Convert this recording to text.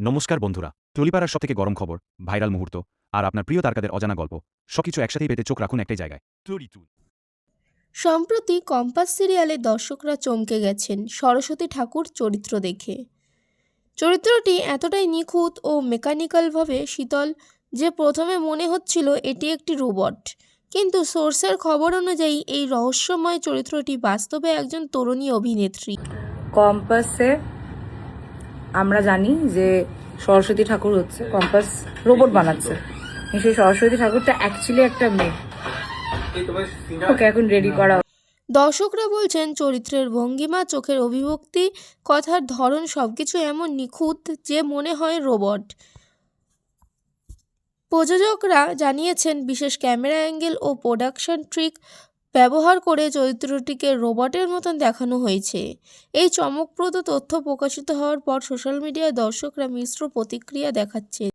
নমস্কার বন্ধুরা টলিপাড়ার সবথেকে গরম খবর ভাইরাল মুহূর্ত আর আপনার প্রিয় তারকাদের অজানা গল্প সবকিছু একসাথেই পেতে চোখ রাখুন একটাই জায়গায় সম্প্রতি কম্পাস সিরিয়ালে দর্শকরা চমকে গেছেন সরস্বতী ঠাকুর চরিত্র দেখে। চরিত্রটি এতটাই নিখুঁত ও মেকানিক্যালভাবে শীতল যে প্রথমে মনে হচ্ছিল এটি একটি রোবট। কিন্তু সোর্সের খবর অনুযায়ী এই রহস্যময় চরিত্রটি বাস্তবে একজন তরুণী অভিনেত্রী। কম্পাসে আমরা জানি যে সরস্বতী ঠাকুর হচ্ছে কম্পাস রোবট বানাচ্ছে। সেই সরস্বতী ঠাকুরটা অ্যাকচুয়ালি একটা মেয়ে। ওকে এখন রেডি করা দর্শকরা বলছেন, চরিত্রের ভঙ্গিমা, চোখের অভিব্যক্তি, কথার ধরন সবকিছু এমন নিখুঁত যে মনে হয় রোবট। প্রযোজকরা জানিয়েছেন, বিশেষ ক্যামেরা অ্যাঙ্গেল ও প্রোডাকশন ট্রিক ব্যবহার করে চরিত্রটিকে রোবটের মতন দেখানো হয়েছে। এই চমকপ্রদ তথ্য প্রকাশিত হওয়ার পর সোশ্যাল মিডিয়ায় দর্শকরা মিশ্র প্রতিক্রিয়া দেখাচ্ছেন